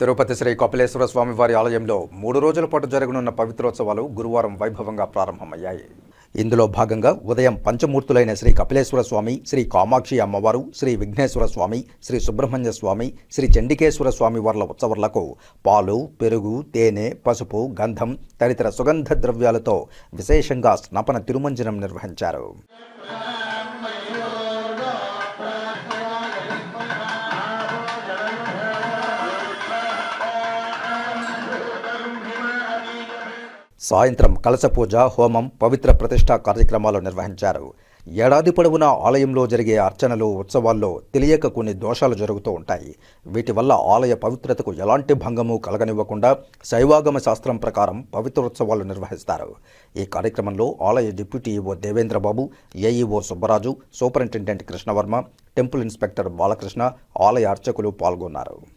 తిరుపతి శ్రీ కపిలేశ్వర స్వామి వారి ఆలయంలో మూడు రోజుల పాటు జరగనున్న పవిత్రోత్సవాలు గురువారం వైభవంగా ప్రారంభమయ్యాయి. ఇందులో భాగంగా ఉదయం పంచమూర్తులైన శ్రీ కపిలేశ్వర స్వామి శ్రీ కామాక్షి అమ్మవారు శ్రీ విఘ్నేశ్వర స్వామి శ్రీ సుబ్రహ్మణ్య స్వామి శ్రీ చండికేశ్వర స్వామి వార్ల ఉత్సవాలకు పాలు పెరుగు తేనె పసుపు గంధం తదితర సుగంధ ద్రవ్యాలతో విశేషంగా స్నపన తిరుమంజనం నిర్వహించారు. సాయంత్రం కలశపూజ హోమం పవిత్ర ప్రతిష్టా కార్యక్రమాలు నిర్వహించారు. ఏడాది పొడవునా ఆలయంలో జరిగే అర్చనలు ఉత్సవాల్లో తెలియక కొన్ని దోషాలు జరుగుతూ ఉంటాయి. వీటి వల్ల ఆలయ పవిత్రతకు ఎలాంటి భంగము కలగనివ్వకుండా శైవాగమ శాస్త్రం ప్రకారం పవిత్రోత్సవాలు నిర్వహిస్తారు. ఈ కార్యక్రమంలో ఆలయ deputy EO Devendrababu AEO Subbaraju superintendent Krishnavarma temple inspector Balakrishna ఆలయ అర్చకులు పాల్గొన్నారు.